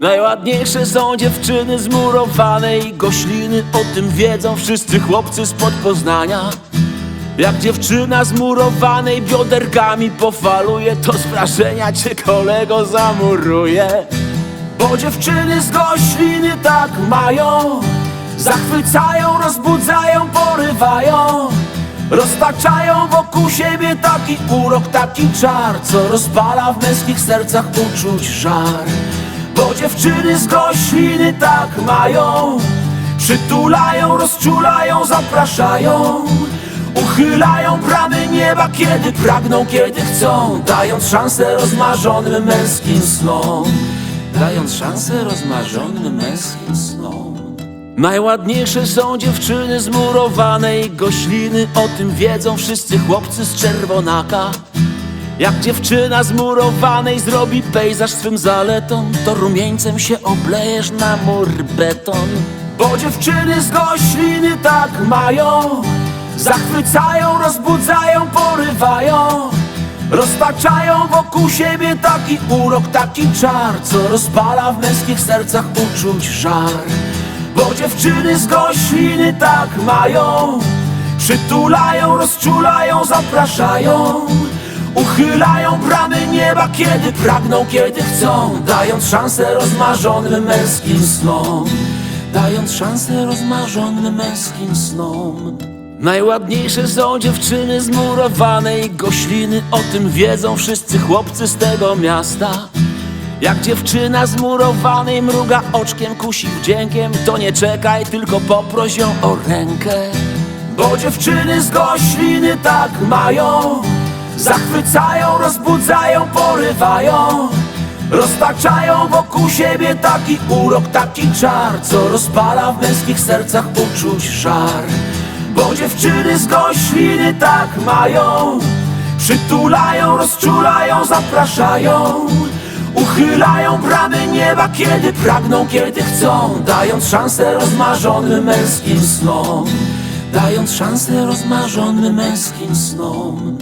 Najładniejsze są dziewczyny z murowanej gośliny O tym wiedzą wszyscy chłopcy spod Poznania Jak dziewczyna z murowanej bioderkami pofaluje To z wrażenia cię kolego zamuruje. Bo dziewczyny z gośliny tak mają Zachwycają, rozbudzają, porywają. Roztaczają wokół siebie taki urok, taki czar Co rozpala w męskich sercach uczuć żar Bo dziewczyny z gośliny tak mają. Przytulają, rozczulają, zapraszają. Uchylają bramy nieba, kiedy pragną, kiedy chcą. Dając szansę rozmarzonym męskim snom. Dając szansę rozmarzonym męskim snom. Najładniejsze są dziewczyny z murowanej gośliny. O tym wiedzą wszyscy chłopcy z czerwonaka Jak dziewczyna z murowanej zrobi pejzaż swym zaletom To rumieńcem się oblejesz na mur beton. Bo dziewczyny z gośliny tak mają Zachwycają, rozbudzają, porywają. Roztaczają wokół siebie taki urok, taki czar Co rozpala w męskich sercach uczuć żar. Bo dziewczyny z gośliny tak mają Przytulają, rozczulają, zapraszają Uchylają bramy nieba, kiedy pragną, kiedy chcą Dając szansę rozmarzonym męskim snom. Dając szansę rozmarzonym męskim snom. Najładniejsze są dziewczyny z murowanej gośliny O tym wiedzą wszyscy chłopcy z tego miasta. Jak dziewczyna z murowanej mruga oczkiem, kusi wdziękiem To nie czekaj, tylko poproś ją o rękę. Bo dziewczyny z gośliny tak mają Zachwycają, rozbudzają, porywają. Roztaczają wokół siebie taki urok, taki czar Co rozpala w męskich sercach uczuć żar Bo dziewczyny z gośliny tak mają. Przytulają, rozczulają, zapraszają. Uchylają bramy nieba, kiedy pragną, kiedy chcą. Dając szansę rozmarzonym męskim snom. Dając szansę rozmarzonym męskim snom